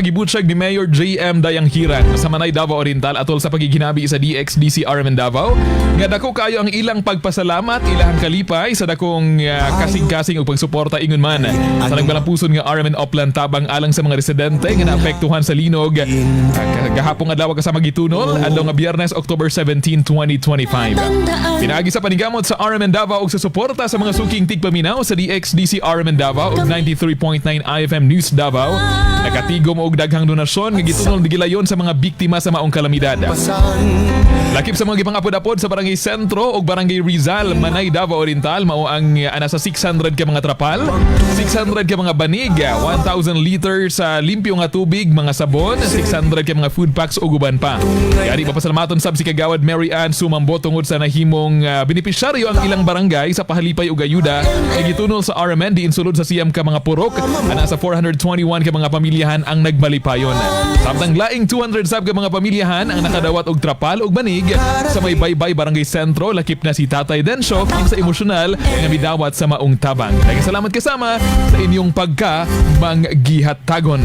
Gibutsag ni Mayor JM Dayang Hiran sa Manay Davao Oriental atol sa pagiginabi sa DXDC Armen Davao. Nga dako kayo ang ilang pagpasalamat, ilahang kalipay sa dakong ah, kasing-kasing ug pagsuporta ingon man. Sa nagbalampuson nga Armen Oplan tabang alang sa mga residente nga naapektuhan sa linog. Ah, gahapon adlaw kasama gitunol adlaw nga Biyernes October 17, 2025. Pinagi sa panigamot sa Armen Davao ug sa suporta sa mga suking tigpaminaw sa DXDC Armen Davao ug 93.9 IFM News Davao. Nakatigom og daghang donasyon nga gitunol gilayon sa mga biktima sa maong kalamidad. Lakip sa mga gipangapod-apod sa Barangay Sentro ug Barangay Rizal, Manay, Davao Oriental mao ang uh, ana sa 600 ka mga trapal, 600 ka mga banig, 1,000 liters sa limpyo nga tubig, mga sabon, 600 ka mga food packs ug uban pa. Yari papasalamaton sab si Kagawad Mary Ann Sumambo tungod sa nahimong uh, benepisyaryo ang ilang barangay sa pahalipay ug ayuda nga gitunol sa RMN di insulod sa siyam ka mga purok, ana sa 421 ka mga pamilyahan ang nagmalipayon. Samtang laing 200 sab ka mga pamilyahan ang nakadawat og trapal ug banig sa may baybay barangay sentro lakip na si Tatay Densyo sa emosyonal nga midawat sa maong tabang. Nagasalamat kasama sa inyong pagka manggihatagon.